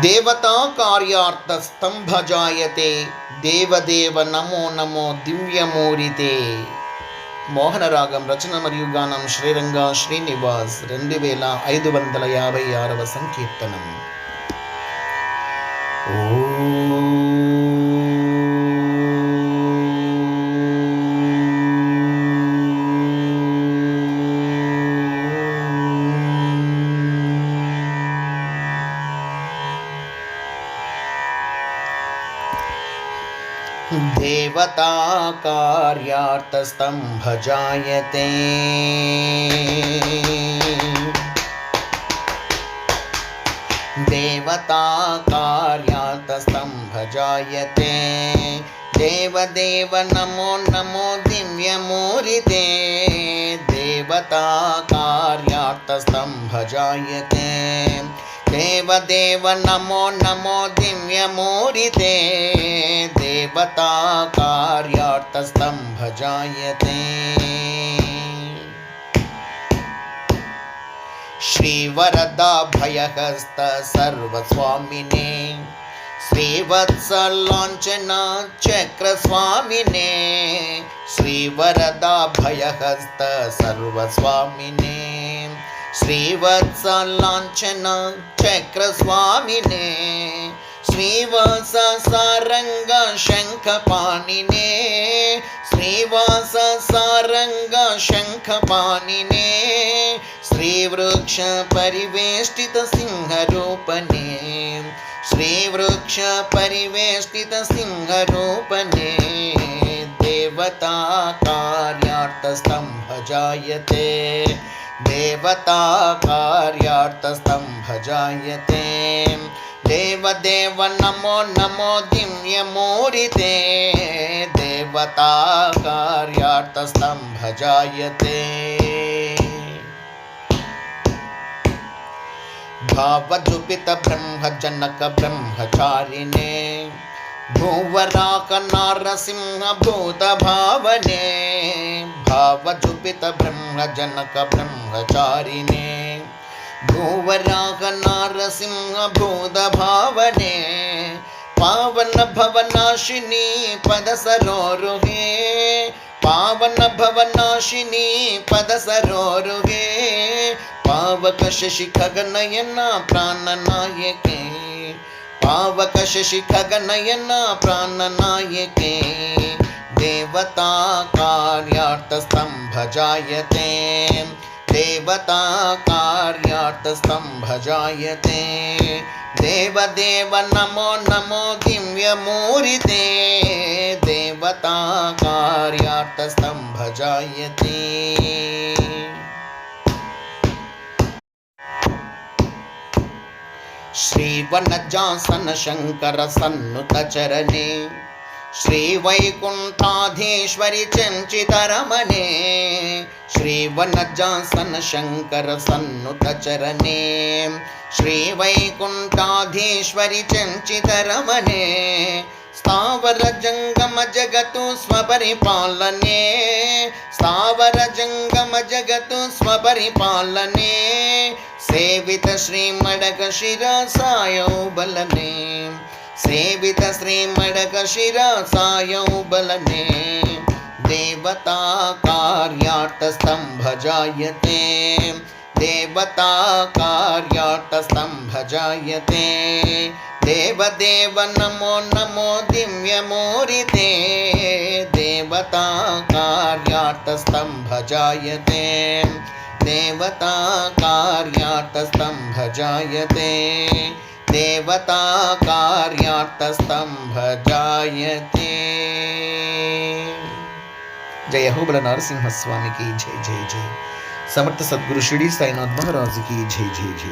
దేవతాకార్యార్థస్థం భజాయతే దేవదేవ నమో నమో దివ్యమూరితే. మోహనరాగం రచన మరియు గానం శ్రీరంగ శ్రీనివాస్ రెండు వేల ఐదు వందల యాభై ఆరవ సంకీర్తనం. ఓ देवताकार्यार्थस्तं भजायते देवताकार्यार्थस्तं भजायते देवदेव नमो नमो दिव्यमूरिते। देवताकार्यार्थस्तं भजायते देवदेव नमो नमो दिव्यमूरिते देवताकार्यार्थस्तं भजायते श्रीवरदाभयहस्त सर्वस्वामिने श्रीवत्सलाञ्छना चक्रस्वामिने श्रीवरदाभयहस्त सर्वस्वामिने श्रीवत्सलाञ्छन चक्रस्वामिने श्रीवास सारङ्ग शङ्खपाणिने श्रीवास सारङ्ग शङ्खपाणिने श्रीवृक्ष परिवेष्टित सिंहरूपने श्रीवृक्ष परिवेष्टित सिंहरूपने देवता कार्यार्थस्थं भजायते देवताकार्यार्थस्तं भजायते देवदेव नमो नमो दिव्यमूरिते। देवताकार्यार्थस्तं भजायते भावजुपितब्रह्मजनकब्रह्मचारिणे भूवराकनारसिंहभूतभावने भावजुपितब्रह्मजनकब्रह्मचारिणे भूवराकनारसिंहभूतभावने पावन भवनाशिनी पदसरोरुहे पावन भवनाशिनी पदसरोरुहे पावक शशिखगनयन प्राणनायके पावक शशिखगनयन प्राणनायके देवताकार्यार्थस्तं भजायते देवताकार्यार्थस्तं भजायते देवदेव नमो नमो दिव्यमूरिते देवताकार्यार्थस्तं भजायते श्रीवनजासन शङ्कर सन्नुतचरणे श्रीवैकुण्ठाधीश्वरि चञ्चितरमणे श्रीवनजासन शङ्कर सन्नुतचरणे श्रीवैकुण्ठाधीश्वरि चञ्चितरमणे स्थावरजङ्गमजगतु स्वपरिपालने स्थावरजङ्गमजगतु स्वपरिपालने सेवित श्रीमडकशिरसायौ बलने सेवित श्रीमडकशिरसायौ बलने। देवताकार्यार्थस्थं भजायते देवताकार्यार्थस्थं भजायते देवदेव नमो नमो दिव्यमूरिते देवताकार्यार्थस्थं भजायते देवताकार्यार्थस्थं भजायते देवताकार्यार्थस्थं जायते जय हो बल नरसिंह स्वामी की जय जय जय। समर्थ सद्गुरु श्री साईनाथ महाराज की जय जय जय।